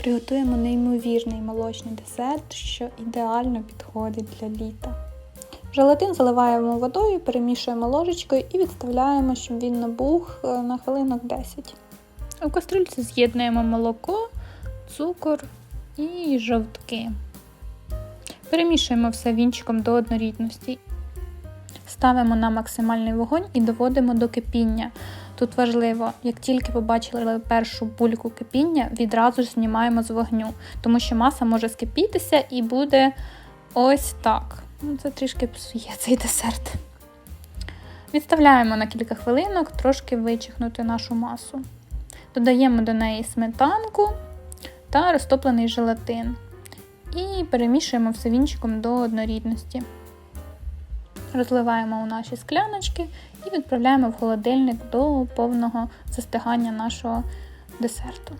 Приготуємо неймовірний молочний десерт, що ідеально підходить для літа. Желатин заливаємо водою, перемішуємо ложечкою і відставляємо, щоб він набух е, на хвилинок 10. У кастрюльці з'єднуємо молоко, цукор і жовтки. Перемішуємо все вінчиком до однорідності. Ставимо на максимальний вогонь і доводимо до кипіння. Тут важливо, як тільки побачили першу бульку кипіння, відразу ж знімаємо з вогню, тому що маса може скипітися і буде ось так. Ну, Це трішки псує цей десерт. Відставляємо на кілька хвилинок, трошки вичихнути нашу масу. Додаємо до неї сметанку та розтоплений желатин. І перемішуємо все вінчиком до однорідності. Розливаємо у наші скляночки і відправляємо в холодильник до повного застигання нашого десерту.